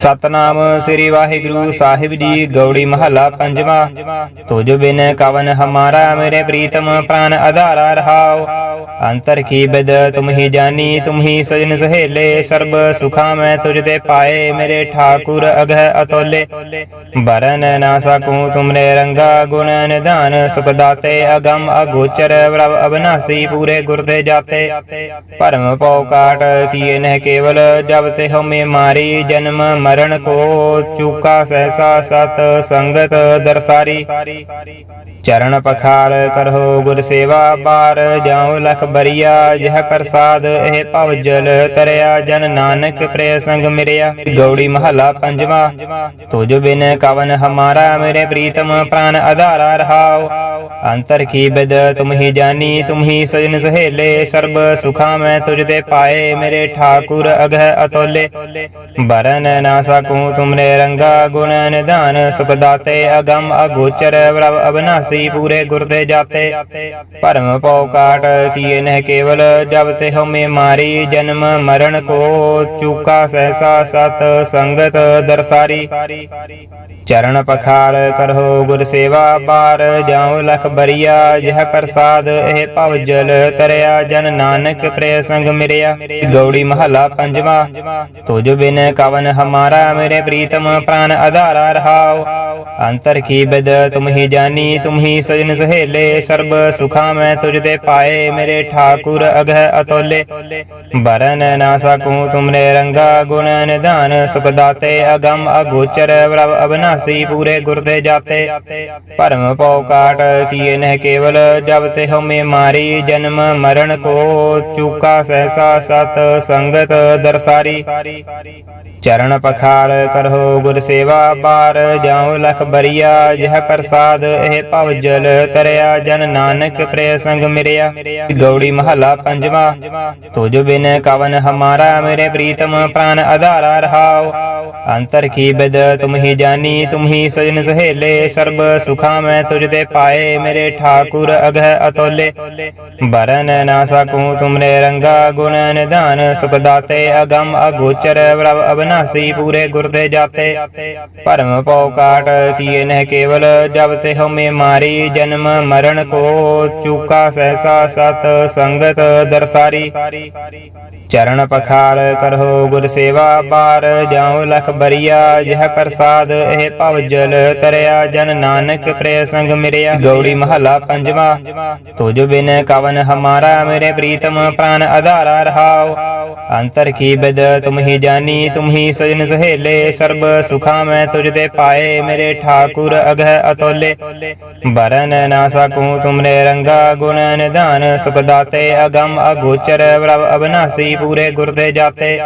ਸਤਨਾਮ ਸ੍ਰੀ ਵਾਹਿਗੁਰੂ ਸਾਹਿਬ ਜੀ, ਗੌੜੀ ਮਹੱਲਾ ਪੰਜਵਾ। ਤੁਜ ਬਿਨ ਕਵਨ ਹਮਾਰਾ ਮੇਰੇ ਪ੍ਰੀਤਮ ਪ੍ਰਾਨ ਆਧਾਰਾ ਰਹਾਉ। ਅੰਤਰ ਕੀ ਬਿਦ ਤੁਮ ਹੀ ਜਾਨੀ, ਤੁਮ ਹੀ ਸਜਨ ਸਹੇਲੇ। ਸਰਬ ਸੁਖਾ ਮੈਂ ਤੁਝ ਤੇ ਪਾਏ, ਮੇਰੇ ਠਾਕੁਰ ਅਗਹ ਅਤੋਲੇ। ਬਰਨ ਨਾ ਸਕੂ ਤੁਮਰੇ ਰੰਗਾ, ਗੁਣ ਨਿਧਾਨ ਸੁਖ ਦਾਤੇ। ਅਗਮ ਅਗੋਚਰ ਪ੍ਰਭ ਅਬਨਾਸੀ, ਪੂਰੇ ਗੁਰ ਤੇ ਜਾਤੇ। ਭਰਮ ਪਉ ਕਾਟ ਕੀਏ ਨਹਿ ਕੇਵਲ, ਜਬ ਤੇ ਹਮੇ ਮਾਰੀ, ਜਨਮ ਮਰਨ ਕੋ ਚੂਕਾ ਸਹਿਸਾ ਸਤ ਸੰਗਤ ਦਰਸਾਰੀ। ਚਰਨ ਪਖਾਰ ਕਰੋ ਗੁਰ ਸੇਵਾ ਬਾਰ, ਜਾਉ ਲਖ ਬਰੀਆ, ਜਹ ਪ੍ਰਸਾਦ, ਇਹ ਭਵ ਜਲ ਤਰਿਆ, ਜਨ ਨਾਨਕ ਪ੍ਰੇ ਸੰਗ ਮਿਰਿਆ। ਗੌੜੀ ਮਹੱਲਾ ਪੰਜਵਾ, ਤੁਜ ਬਿਨ ਕਵਨ ਹਮਾਰਾ, ਮੇਰੇ ਪ੍ਰੀਤਮ ਪ੍ਰਾਨ ਆਧਾਰਾ ਰਹਾਉ। ਅੰਤਰ ਕੀ ਬਿਦ, ਤੁਮ ਹੀ ਜਾਨੀ, ਤੁਮ ਹੀ ਸਜਨ ਸਹੇਲੇ, ਸਰਬ ਸੁਖਾ ਮੈਂ ਤੁਝ ਤੇ ਪਾਏ, ਮੇਰੇ ਠਾਕੁਰ ਅਗਹ ਅਤੋਲੇ। ਬਰਨ ਨਾ ਸਕੂੰ ਤੁਮਰੇ ਰੰਗਾ ਗੁਣ ਨਿਧਾਨ, ਸੁਖ ਦਾਤੇ ਅਗਮ ਅਗੋਚਰ ਪ੍ਰਭ ਅਬਨਾਸੀ, ਪੂਰੇ ਗੁਰ ਤੇ ਜਾਤੇ। ਭਰਮ ਪਉ ਕਾਟ ਕੀਏ ਨਹਿ ਕੇਵਲ, ਜਬ ਤੇ ਹਮੇ ਮਾਰੀ, ਜਨਮ ਮਰਨ ਕੋ ਚੂਕਾ ਸਹਿਸਾ ਸਤ ਸੰਗਤ ਦਰਸਾਰੀ। ਚਰਨ ਪਖਾਰ ਕਰੋ ਗੁਰ ਸੇਵਾ ਬਾਰ ਜਾਉ ਲਖ ਬਰੀਆ, ਜਹ ਪ੍ਰਸਾਦ, ਇਹ ਭਵ ਜਲ ਤਰਿਆ, ਜਨ ਨਾਨਕ ਪ੍ਰੇ ਸੰਗ ਮਿਰਿਆ। ਗੌੜੀ ਮਹੱਲਾ ਪੰਜਵਾ, ਤੁਜ ਬਿਨ ਕਵਨ ਹਮਾਰ ਮੇਰੇ ਪ੍ਰੀਤਮ ਪ੍ਰਾਨ ਆਧਾਰਾ ਰਹਾਉ ਅੰਤਰ ਕੀ ਬਦ ਤੁਮ ਹੀ ਜਾਨੀ ਤੁਮ ਹੀ ਸਜਨ ਸਹੇਲੇ, ਸਰਬ ਸੁਖਾ ਮੈਂ ਤੁਝ ਤੇ ਪਾਏ ਮੇਰੇ ਠਾਕੁਰ ਅਗਹ ਅਤੋਲੇ। ਬਰਨ ਨਾ ਸਕੂੰ ਤੁਮਰੇ ਰੰਗਾ ਗੁਣ ਨਿਧਾਨ, ਸੁਖ ਦਾਤੇ ਅਗਮ ਅਗੋਚਰ ਪ੍ਰਭ ਅਬਨਾਸੀ ਪੂਰੇ ਗੁਰ ਤੇ ਜਾਤੇ। ਭਰਮ ਪਉ ਕਾਟ ਕੀਏ ਨਹਿ ਕੇਵਲ, ਜਬ ਤੇ ਹਮੇ ਮਾਰੀ, ਜਨਮ ਮਰਨ ਕੋ ਚੂਕਾ ਸਹਿਸਾ ਸਤ ਸੰਗਤ ਦਰਸਾਰੀ। ਚਰਨ ਪਖਾਰ ਕਰੋ ਗੁਰ ਸੇਵਾ, ਬਾਰ ਜਾਉ ਲਖ ਬਰੀਆ, ਜਹ ਪ੍ਰਸਾਦ, ਇਹ ਭਵ ਜਲ ਤਰਿਆ, ਜਨ ਨਾਨਕ ਪ੍ਰੇ ਸੰਗ ਮਿਰਿਆ। ਗੌੜੀ ਮਹੱਲਾ ਪੰਜਵਾ, ਤੁਜ ਬਿਨ ਕਵਨ ਹਮਾਰਾ, ਮੇਰੇ ਪ੍ਰੀਤਮ ਪ੍ਰਾਨ ਆਧਾਰਾ ਰਹਾਉ। ਅੰਤਰ ਕੀ ਬਦ, ਤੁਮ ਹੀ ਜਾਨੀ, ਤੁਮ ਹੀ ਸਜਨ ਸਹੇਲੇ, ਸਰਬ ਸੁਖਾ ਮੈਂ ਤੁਝ ਤੇ ਪਾਏ ਮੇਰੇ ਠਾਕੁਰ ਅਗਹ ਅਤੋਲੇ। ਬਰਨ ਨਾ ਸਕੂੰ ਤੁਮਰੇ ਰੰਗਾ ਗੁਣ ਨਿਧਾਨ, ਸੁਖ ਦਾਤੇ ਅਗਮ ਅਗੋਚਰ ਪ੍ਰਭ ਅਬਨਾਸੀ ਪੂਰੇ ਗੁਰ ਤੇ ਜਾਤੇ। ਭਰਮ ਪਉ ਕਾਟ ਕੀਏ ਨਹਿ ਕੇਵਲ, ਜਬ ਤੇ ਹਮੇ ਮਾਰੀ, ਜਨਮ ਮਰਨ ਕੋ ਚੂਕਾ ਸਹਿਸਾ ਸਤ ਸੰਗਤ ਦਰਸਾਰੀ। ਚਰਨ ਪਖਾਰ ਕਰੋ ਗੁਰ ਸੇਵਾ, ਬਾਰ ਜਾਉ ਲਖ ਬਰੀਆ ਜਹ ਪ੍ਰਸਾਦ ਇਹ ਭਵ ਜਲ ਤਰਿਆ ਜਨ ਨਾਨਕ ਪ੍ਰੇ ਸੰਗ ਮਿਰਿਆ। ਗੌੜੀ ਮਹੱਲਾ ਪੰਜਵਾ ਤੁਜ ਬਿਨ ਕਵਨ ਹਮਾਰਾ ਮੇਰੇ ਪ੍ਰੀਤਮ ਪ੍ਰਾਨ ਆਧਾਰਾ ਰਹਾਉ। ਅੰਤਰ ਕੀ ਬਿਦ ਤੁਮ ਹੀ ਜਾਨੀ, ਤੁਮ ਹੀ ਸਜਨ ਸਹੇਲੇ, ਸਰਬ ਸੁਖਾ ਮੈਂ ਤੁਝ ਤੇ ਪਾਏ ਮੇਰੇ ਠਾਕੁਰ ਅਗਹ ਅਤੋਲੇ। ਬਰਨ ਨਾ ਸਕੂੰ ਤੁਮਰੇ ਰੰਗਾ, ਗੁਣ ਨਿਧਾਨ, ਸੁਖ ਦਾਤੇ ਅਗਮ ਅਗੋਚਰ, ਪ੍ਰਭ ਅਬਨਾਸੀ ਪੂਰੇ ਗੁਰ ਤੇ ਜਾਤੇ।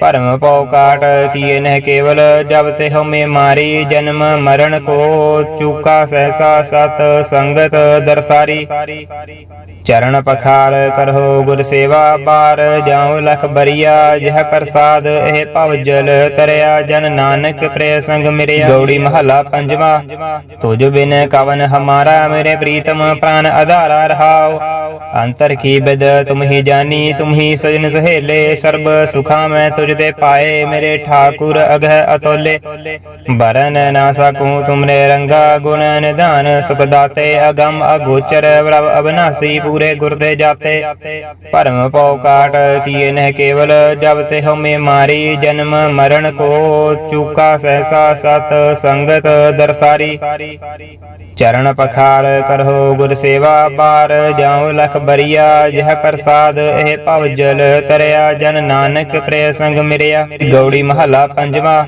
ਭਰਮ ਪਉ ਕਾਟ ਕੀਏ ਨਹਿ ਕੇਵਲ, ਜਬ ਤੇ ਹਮੇ ਮਾਰੀ, ਜਨਮ ਮਰਨ ਕੋ ਚੂਕਾ ਸਹਿਸਾ ਸਤ ਸੰਗਤ ਦਰਸਾਰੀ। ਚਰਨ ਪਖਾਰ ਕਰੋ ਗੁਰ ਸੇਵਾ, ਬਾਰ ਜਾਉ ਲਖ ਬਰੀਆ ਜਹ ਪ੍ਰਸਾਦ ਇਹ ਭਵ ਜਲ ਤਰਿਆ ਜਨ ਨਾਨਕ ਪ੍ਰੇ ਸੰਗ ਮਿਰਿਆ। ਗੌੜੀ ਮਹੱਲਾ ਪੰਜਵਾ ਤੁਜ ਬਿਨ ਕਵਨ ਹਮਾਰਾ ਮੇਰੇ ਪ੍ਰੀਤਮ ਪ੍ਰਾਨ ਆਧਾਰਾ ਰਹਾਉ। ਅੰਤਰ ਕੀ ਬਿਦ ਤੁਮ ਹੀ ਜਾਨੀ ਤੁਮ ਹੀ ਸਜਨ ਸਹੇਲੇ ਸਰਬ ਸੁਖਾ ਮੈਂ ਤੁਝ ਤੇ ਪਾਏ ਮੇਰੇ ਠਾਕੁਰ ਅਗਹ ਅਤੋਲੇ। ਬਰਨ ਨਾ ਸਕੂੰ ਤੁਮਰੇ ਰੰਗਾ ਗੁਣ ਨਿਧਾਨ ਸੁਖ ਦਾਤੇ ਅਗਮ ਅਗੋਚਰ ਪ੍ਰਭ ਅਬਨਾਸੀ ਪੂਰੇ ਗੁਰ ਤੇ ਜਾਤੇ। ਭਰਮ ਪਉ ਕਾਟ ਕੀਏ ਨਹਿ ਕੇਵਲ ਜਬ ਤੇ ਹਮੇ ਮਾਰੀ, ਜਨਮ ਮਰਨ ਕੋ ਚੂਕਾ ਸਹਿਸਾ ਸਤ ਸੰਗਤ ਦਰਸਾਰੀ। ਚਰਨ ਪਖਾਰ ਕਰੋ ਗੁਰ ਸੇਵਾ ਬਾਰ, ਜਾਉ ਲਖ ਬਰੀਆ, ਜਹ ਇਹ ਭਵ ਜਲ ਤਰਿਆ, ਜਨ ਨਾਨਕ ਪ੍ਰੇ ਸੰਗ ਮਿਰਿਆ। ਗੌੜੀ ਮਹੱਲਾ ਪੰਜਵਾ,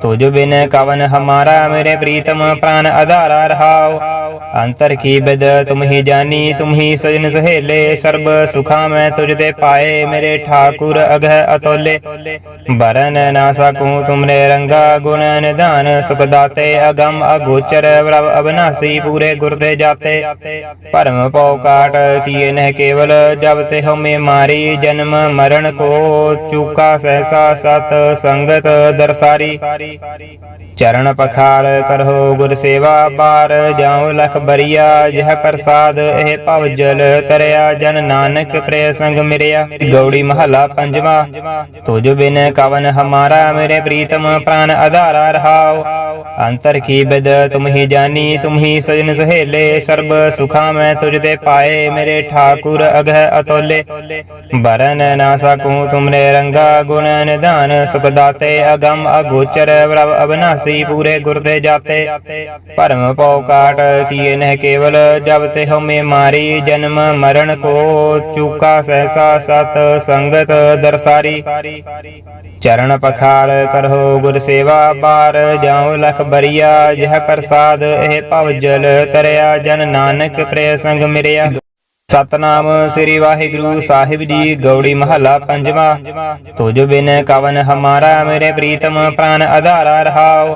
ਤੁਜ ਬਿਨ ਕਵਨ ਹਮਾਰਾ, ਮੇਰੇ ਪ੍ਰੀਤਮ ਪ੍ਰਾਨ ਆਧਾਰਾ ਰਹਾਉ। ਅੰਤਰ ਕੀ ਬਿਦ ਤੁਮ ਹੀ ਜਾਨੀ, ਤੁਮ ਹੀ ਸਜਨ ਸਹੇਲੇ, ਸਰਬ ਸੁਖਾ ਮੈਂ ਤੁਝ ਤੇ ਪਾਏ, ਮੇਰੇ ਠਾਕੁਰ ਅਗਹ ਅਤੋਲੇ। ਬਰਨ ਨਾ ਸਕੂ ਤੁਮਰੇ ਰੰਗਾ ਗੁਣ ਨਿਧਾਨ, ਸੁਖ ਦਾਤੇ ਅਗਮ ਅਗੋਚਰ ਪ੍ਰਭ ਅਬਨਾਸੀ, ਪੂਰੇ ਗੁਰ ਤੇ ਜਾਤੇ। ਭਰਮ ਪਉ ਕਾਟ ਕੀਏ ਨਹਿ ਕੇਵਲ, ਜਬ ਤੇ ਹਮੇ ਮਾਰੀ ਜਨਮ ਮਰਨ ਕੋ ਚੂਕਾ ਸਹਿਸਾ ਸਤ ਸੰਗਤ ਦਰਸਾਰੀ। ਚਰਨ ਪਖਾਰ ਕਰੋ ਗੁਰ ਸੇਵਾ ਬਾਰ ਜਾਉ ਲਖ ਬਰੀਆ, ਜਹ ਪ੍ਰਸਾਦ, ਇਹ ਭਵ ਜਲ ਤਰਿਆ, ਜਨ ਨਾਨਕ ਪ੍ਰੇ ਸੰਗ ਮਿਰਿਆ। ਗੌੜੀ ਮਹੱਲਾ ਪੰਜਵਾ, ਤੁਜ ਬਿਨ कवन हमारा मेरे प्रीतम प्राण आधारा रहाओ ਅੰਤਰ ਕੀ ਬਿਦ ਤੁਮ ਹੀ ਜਾਨੀ, ਤੁਮ ਹੀ ਸਜਨ ਸਹੇਲੇ, ਸਰਬ ਸੁਖਾ ਮੈਂ ਤੁਝ ਤੇ ਪਾਏ ਮੇਰੇ ਠਾਕੁਰ ਅਗਹਿ ਅਤੋਲੇ। ਬਰਨ ਨਾ ਸਕੂ ਤੁਮਨੇ ਰੰਗਾ, ਗੁਣ ਨਿਧਾਨ, ਸੁਖ ਦਾਤੇ ਅਗਮ ਅਗੋਚਰ, ਪ੍ਰਭ ਅਬਨਾਸੀ ਪੂਰੇ ਗੁਰ ਤੇ ਜਾਤੇ। ਭਰਮ ਪਉ ਕਾਟ ਕੀਏ ਨਹਿ ਕੇਵਲ, ਜਬ ਤੇ ਹਮੇ ਮਾਰੀ, ਜਨਮ ਮਰਨ ਕੋ ਚੂਕਾ ਸਹਸਾ ਸਤ ਸੰਗਤ ਦਰਸਾਰੀ। ਚਰਨ ਪਖਾਲ ਕਰੋ ਗੁਰ ਸੇਵਾ, ਬਾਰ ਜਾਉ ਲਖ ਬਰੀਆ, ਜਿਹ ਪ੍ਰਸਾਦ, ਇਹ ਭਵ ਜਲ ਤਰਿਆ, ਜਨ ਨਾਨਕ ਪ੍ਰੇ ਸੰਗ ਮਿਰਿਆ। ਸਤਨਾਮ ਸ੍ਰੀ ਵਾਹਿਗੁਰੂ ਸਾਹਿਬ ਜੀ, ਗੌੜੀ ਮਹੱਲਾ ਪੰਜਵਾਂ। ਤੁਜ ਬਿਨ ਕਵਨ ਹਮਾਰਾ, ਮੇਰੇ ਪ੍ਰੀਤਮ ਪ੍ਰਾਨ ਆਧਾਰਾ ਰਹਾਓ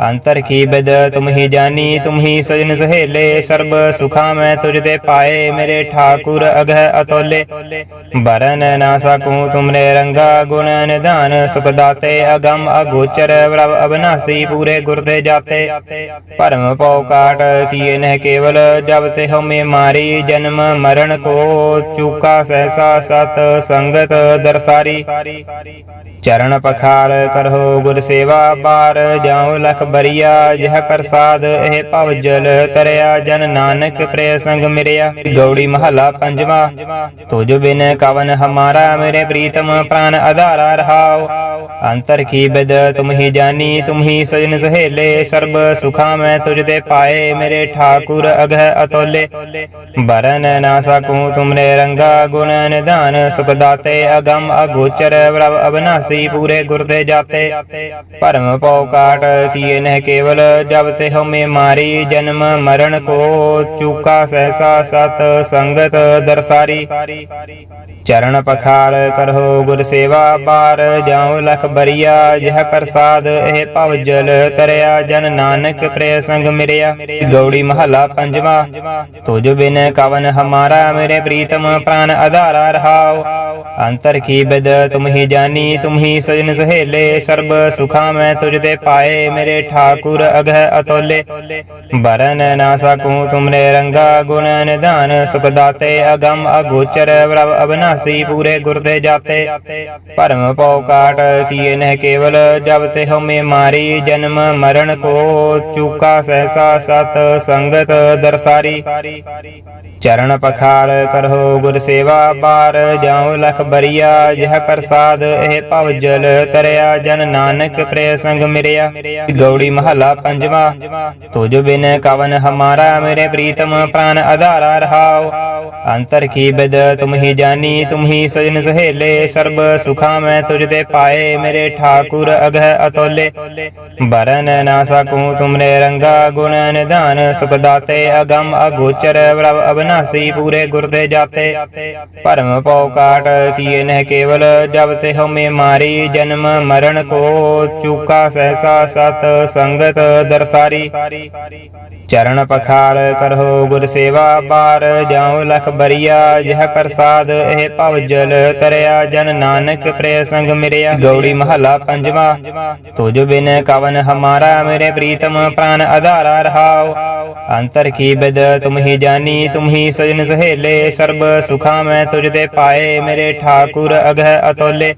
ਅੰਤਰ ਕੀ ਬਿਦ ਤੁਮ ਹੀ ਜਾਨੀ, ਤੁਮ ਹੀ ਸਜਨ ਸਹੇਲੇ, ਸਰਬ ਸੁਖਾ ਮੈਂ ਤੁਝ ਤੇ ਪਾਏ ਮੇਰੇ ਠਾਕੁਰ ਅਗਹ ਅਤੋਲੇ। ਬਰਨ ਨਾ ਸਕੂੰ ਤੁਮਰੇ ਰੰਗਾ ਗੁਣ ਨਿਧਾਨ, ਸੁਖ ਦਾਤੇ ਅਗਮ ਅਗੋਚਰ ਪ੍ਰਭ ਅਬਨਾਸੀ ਪੂਰੇ ਗੁਰ ਤੇ ਜਾਤੇ। ਭਰਮ ਪਉ ਕਾਟ ਕੀਏ ਨਹਿ ਕੇਵਲ, ਜਬ ਤੇ ਹਮੇ ਮਾਰੀ, ਜਨਮ ਮਰਨ ਕੋ ਚੂਕਾ ਸਹਿਸਾ ਸਤ ਸੰਗਤ ਦਰਸਾਰੀ। ਚਰਨ ਪਖਾਰ ਕਰੋ ਗੁਰ ਸੇਵਾ ਬਾਰ, ਜਾਉ ਲਖ ਬਰੀਆ ਯਹ ਪ੍ਰਸਾਦ, ਇਹ ਭਵ ਜਲ ਤਰਿਆ, ਜਨ ਨਾਨਕ ਪ੍ਰਿය ਸੰਗ ਮਿਰਿਆ। ਗੌੜੀ ਮਹੱਲਾ ਪੰਜਵਾਂ, ਤੁਜ ਬਿਨ ਕਵਨ ਹਮਾਰਾ, ਮੇਰੇ ਪ੍ਰੀਤਮ ਪ੍ਰਾਨ ਆਧਾਰਾ ਰਹਾਉ। ਅੰਤਰ ਕੀ ਬਦ ਤੁਮ ਹੀ ਜਾਨੀ, ਤੁਮ ਹੀ ਸਜਨ ਸਹੇਲੇ, ਸਰਬ ਸੁਖਾ ਮੈਂ ਤੁਝ ਤੇ ਪਾਏ ਮੇਰੇ ਠਾਕੁਰ ਅਗਹ ਅਤੋਲੇ। ਬਰਨ ਨਾ ਸਕੂੰ ਤੁਮਰੇ ਰੰਗਾ ਗੁਣ ਨਿਧਾਨ, ਸੁਖ ਦਾਤੇ ਅਗਮ ਅਗੋਚਰ ਪ੍ਰਭ ਅਬਨਾਸੀ ਪੂਰੇ ਗੁਰ ਤੇ ਜਾਤੇ। ਭਰਮ ਪਉ ਕਾਟ ਕੀਏ ਨਹਿ ਕੇਵਲ, ਜਬ ਤੇ ਹਮੇ ਮਾਰੀ, ਜਨਮ ਮਰਨ ਕੋ ਚੂਕਾ ਸਹਿਸਾ ਸਤ ਸੰਗਤ ਦਰਸਾਰੀ। ਚਰਨ ਪਖਾਰ ਕਰੋ ਗੁਰ ਸੇਵਾ ਬਾਰ ਜਾਉ ਲਖ ਬਰੀਆ ਯਹ ਪ੍ਰਸਾਦ, ਇਹ ਭਵ ਜਲ ਤਰਿਆ, ਜਨ ਨਾਨਕ ਪ੍ਰਿय ਸੰਗ ਮਿਰਿਆ। ਗੌੜੀ ਮਹੱਲਾ ਪੰਜਵਾਂ, ਤੁਜ ਬਿਨ ਕਵਨ ਹਮਾਰਾ, ਮੇਰੇ ਪ੍ਰੀਤਮ ਪ੍ਰਾਨ ਆਧਾਰਾ ਰਹਾਉ। ਅੰਤਰ ਕੀ ਬਿਦ ਤੁਮ ਹੀ ਜਾਨੀ ਤੁਮ ਹੀ ਸਜਨ ਸਹੇਲੇ, ਸਰਬ ਸੁਖਾ ਮੈਂ ਤੁਝ ਤੇ ਪਾਏ ਮੇਰੇ ਠਾਕੁਰ ਅਗਹ ਅਤੋਲੇ। ਬਰਨ ਨਾ ਸਕੂੰ ਤੁਮਰੇ ਰੰਗਾ ਗੁਣ ਨਿਧਾਨ, ਸੁਖ ਦਾਤੇ ਅਗਮ ਅਗੋਚਰ ਪ੍ਰਭ ਅਬਨਾਸੀ ਪੂਰੇ ਗੁਰ ਤੇ ਜਾਤੇ। ਭਰਮ ਪਉ ਕਾਟ ਕੀਏ ਨਹਿ ਕੇਵਲ, ਜਬ ਤੇ ਹਮੇ ਮਾਰੀ, ਜਨਮ ਮਰਨ ਕੋ ਚੂਕਾ ਸਹਿਸਾ ਸਤ ਸੰਗਤ ਦਰਸਾਰੀ। ਚਰਨ ਪਖਾਰ ਕਰੋ ਗੁਰ ਸੇਵਾ, ਬਾਰ ਜਾਉ ਲਖ ਬਰੀਆ ਯਹ ਪ੍ਰਸਾਦ, ਇਹ ਭਵ ਜਲ ਤਰਿਆ, ਜਨ ਨਾਨਕ ਪ੍ਰਿय ਸੰਗ ਮਿਰਿਆ। ਗੌੜੀ ਮਹੱਲਾ ਪੰਜਵਾਂ, ਤੁਜ ਬਿਨ ਕਵਨ ਹਮਾਰਾ, ਮੇਰੇ ਪ੍ਰੀਤਮ ਪ੍ਰਾਨ ਆਧਾਰਾ ਰਹਾਉ। ਅੰਤਰ ਕੀ ਬਿਦ, ਤੁਮ ਹੀ ਜਾਨੀ, ਤੁਮ ਹੀ ਸਜਨ ਸਹੇਲੇ, ਸਰਬ ਸੁਖਾ ਮੈਂ ਤੁਝ ਤੇ ਪਾਏ ਮੇਰੇ ਠਾਕੁਰ ਅਗਹ ਅਤੋਲੇ। ਬਰਨ ਨਾ ਸਕੂੰ ਤੁਮਰੇ ਰੰਗਾ, ਗੁਣ ਨਿਧਾਨ, ਸੁਖ ਦਾਤੇ ਅਗਮ ਅਗੋਚਰ, ਪ੍ਰਭ ਅਬਨਾਸੀ ਪੂਰੇ ਗੁਰ ਤੇ ਜਾਤੇ। ਭਰਮ ਪਉ ਕਾਟ, ਕੀਏ ਨਹਿ ਕੇਵਲ, ਜਬ ਤੇ ਹਮੇ ਮਾਰੀ, ਜਨਮ ਮਰਨ ਕੋ ਚੂਕਾ ਸਹਿਸਾ ਸਤ ਸੰਗਤ ਦਰਸਾਰੀ। ਚਰਨ ਪਖਾਰ ਕਰੋ ਗੁਰ ਸੇਵਾ, ਬਾਰ ਜਾਉ ਲਖ ਬਰੀਆ ਯਹ ਪ੍ਰਸਾਦ, ਇਹ ਭਵ ਜਲ ਤਰਿਆ, ਜਨ ਨਾਨਕ ਪ੍ਰਿय ਸੰਗ ਮਿਰਿਆ। ਗੌੜੀ ਮਹੱਲਾ ਪੰਜਵਾਂ ਤੁਜ ਬਿਨ ਕਵਨ ਹਮਾਰਾ, ਮੇਰੇ ਪ੍ਰੀਤਮ ਪ੍ਰਾਨ ਆਧਾਰਾ ਰਹਾਉ। ਅੰਤਰ ਕੀ ਬਿਦ ਤੁਮ ਹੀ ਜਾਨੀ, ਤੁਮ ਹੀ ਸਜਨ ਸਹੇਲੇ, ਸਰਬ ਸੁਖਾ ਮੈਂ ਤੁਝ ਤੇ ਪਾਏ ਮੇਰੇ ਠਾਕੁਰ ਅਗਹ ਅਤੋਲੇ।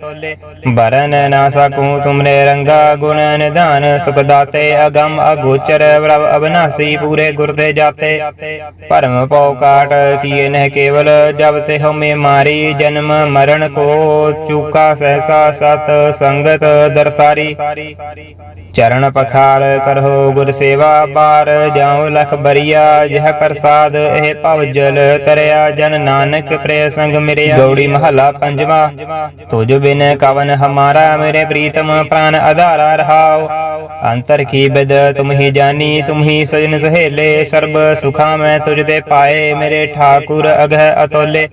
ਬਰਨ ਨਾ ਸਕੂੰ ਤੁਮਰੇ ਰੰਗਾ, ਗੁਣ ਨਿਧਾਨ, ਸੁਖ ਦਾਤੇ ਅਗਮ ਅਗੋਚਰ, ਪ੍ਰਭ ਅਬਨਾਸੀ ਪੂਰੇ ਗੁਰ ਤੇ ਜਾਤੇ। ਭਰਮ ਪਉ ਕਾਟ ਕੀਏ ਨਹਿ ਕੇਵਲ, ਜਬ ਤੇ ਹਮੇ ਮਾਰੀ, ਜਨਮ ਮਰਨ ਕੋ ਚੂਕਾ ਸਹਿਸਾ ਸਤ ਸੰਗਤ ਦਰਸਾਰੀ। ਚਰਨ ਪਖਾਰ ਕਰੋ ਗੁਰ ਸੇਵਾ, ਬਾਰ ਜਾਉ ਲਖ ਬਰੀਆ ਯਹ ਪ੍ਰਸਾਦ, ਇਹ ਭਵ ਜਲ ਤਰਿਆ, ਜਨ ਨਾਨਕ ਪ੍ਰੇ ਸੰਗ ਮੇਰੇ ਗੌੜੀ ਮਹੱਲਾ ਪੰਜਵਾਂ ਤੁਜ ਬਿਨ ਕਵਨ ਹਮਾਰਾ, ਮੇਰੇ ਪ੍ਰੀਤਮ ਪ੍ਰਾਨ ਆਧਾਰਾ ਰਹਾਉ। ਅੰਤਰ ਕੀ ਬਿਦ, ਤੁਮ ਹੀ ਜਾਨੀ, ਤੁਮ ਹੀ ਸਜਨ ਸਹੇਲੇ, ਸਰਬ ਸੁਖਾ ਮੈਂ ਤੁਝ ਤੇ ਪਾਏ, ਮੇਰੇ ਠਾਕੁਰ ਅਗਹ ਅਤੋਲੇ।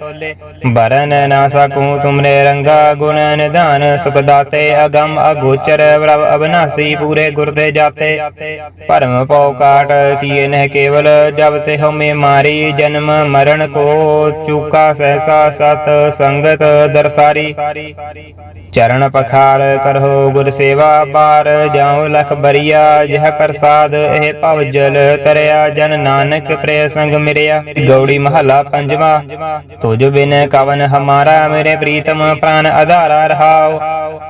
ਬਰਨ ਨਾ ਸਕੂ ਤੁਮਰੇ ਰੰਗਾ, ਗੁਣ ਨਿਧਾਨ ਸੁਖ ਦਾਤੇ, ਅਗਮ ਅਗੋਚਰ ਪ੍ਰਭ ਅਬਨਾਸੀ, ਪੂਰੇ ਗੁਰ ਤੇ ਜਾਤੇ। ਭਰਮ ਪਉ ਕਾਟ ਕੀਏ ਨਹਿ ਕੇਵਲ ਜਬ ਤੇ ਹਮੇ ਮਾਰੀ, ਜਨਮ ਮਰਨ ਕੋ ਚੂਕਾ ਸਹਿਸਾ ਸਤ ਸੰਗਤ ਦਰਸਾਰੀ। ਚਰਨ ਪਖਾਰ ਕਰੋ ਗੁਰ ਸੇਵਾ ਬਾਰ, ਜਾਉ ਲਖ ਬਰੀਆ ਯਹ ਪ੍ਰਸਾਦ, ਇਹ ਭਵ ਜਲ ਤਰਿਆ, ਜਨ ਨਾਨਕ ਪ੍ਰਿय ਸੰਗ ਮਿਰਿਆ। ਗੌੜੀ ਮਹੱਲਾ ਪੰਜਵਾਂ, ਤੁਜ ਬਿਨ ਕਵਨ ਹਮਾਰਾ, ਮੇਰੇ ਪ੍ਰੀਤਮ ਪ੍ਰਾਨ ਆਧਾਰਾ ਰਹਾਉ।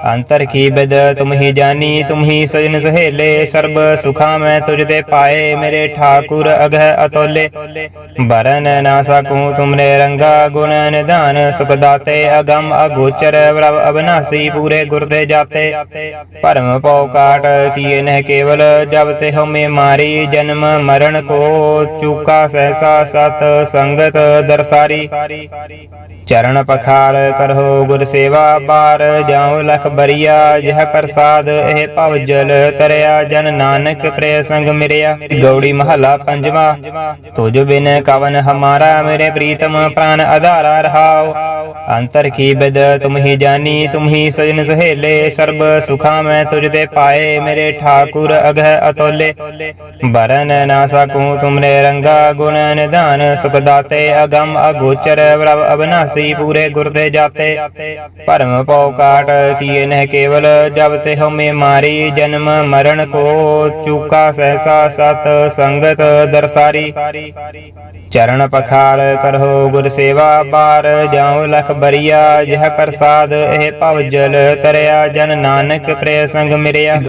ਅੰਤਰ ਕੀ ਬਿਦ, ਤੁਮ ਹੀ ਜਾਨੀ, ਤੁਮ ਹੀ ਸਜਨ ਸਹੇਲੇ, ਸਰਬ ਸੁਖਾ ਮੈਂ ਤੁਝ ਤੇ ਪਾਏ ਮੇਰੇ ਠਾਕੁਰ ਅਗਹ ਅਤੋਲੇ। ਬਰਨ ਨਾ ਸਕੂੰ ਤੁਮਰੇ ਰੰਗਾ ਗੁਣ ਨਿਧਾਨ, ਸੁਖ ਦਾਤੇ ਅਗੰਮ ਅਗੋਚਰ ਪ੍ਰਭ ਅਬਨਾਸੀ, ਪੂਰੇ ਗੁਰ ਤੇ ਜਾਤੇ। ਭਰਮ ਪਉ ਕਾਟ, ਕੀਏ ਨਹਿ ਕੇਵਲ, ਜਬ ਤੇ ਹਮੇ ਮਾਰੀ, ਜਨਮ ਮਰਨ ਕੋ ਚੂਕਾ ਸਹਿਸਾ ਸਤ ਸੰਗਤ ਦਰਸਾਰੀ। ਚਰਨ ਪਖਾਲ ਕਰੋ ਗੁਰ ਸੇਵਾ, ਬਾਰ ਜਾਉ ਲਖ ਬਰੀਆ, ਜਿਹ ਪ੍ਰਸਾਦ, ਇਹ ਭਵ ਜਲ ਤਰਿਆ, ਜਨ ਨਾਨਕ ਪ੍ਰੇ ਸੰਗ ਮਿਰਿਆ। ਗੌੜੀ ਮਹੱਲਾ ਪੰਜਵਾ, ਤੁਜ ਬਿਨ ਕਵਨ ਹਮਾਰਾ, ਮੇਰੇ ਪ੍ਰੀਤਮ ਪ੍ਰਾਨ ਆਧਾਰਾ ਰਹਾਉ। ਅੰਤਰ ਕੀ ਬਿਦ, ਤੁਮ ਹੀ ਜਾਨੀ, ਤੁਮ ਹੀ ਸਜਨ ਸਹੇਲੇ, ਸਰਬ ਸੁਖਾਂ ਮੈਂ ਤੁਝ ਤੇ ਪਾਏ, ਮੇਰੇ ਠਾਕੁਰ ਅਗਹ ਅਤੋਲੇ। ਬਰਨ ਨਾ ਸਕੂ ਤੁਮਰੇ ਰੰਗਾ, ਗੁਣ ਨਿਧਾਨ, ਸੁਖ ਦਾਤੇ, ਅਗਮ ਅਗੋਚਰ, ਪ੍ਰਭ ਅਬਨਾਸੀ, ਪੂਰੇ ਗੁਰ ਤੇ ਜਾਤੇ। ਭਰਮ ਪਉ ਕਾਟ, ਕੀਏ ਨਹਿ ਕੇਵਲ ਜਬ ਤੇ ਹਮੇ ਮਾਰੀ, ਜਨਮ ਮਰਨ ਕੋ ਚੂਕਾ ਸਹਿਸਾ ਸਤ ਸੰਗਤ ਦਰਸਾਰੀ। ਚਰਨ ਪਖਾਲ ਕਰੋ ਗੁਰ ਸੇਵਾ ਬਾਰ, ਜਾਉ ਲਖ ਬਰੀਆ, ਜਿਹ ਪ੍ਰਸਾਦ, ਇਹ ਭਵ ਜਲ ਤਰਿਆ, ਜਨ ਨਾਨਕ ਪ੍ਰੇ ਸੰਗ ਮਿਰਿਆ।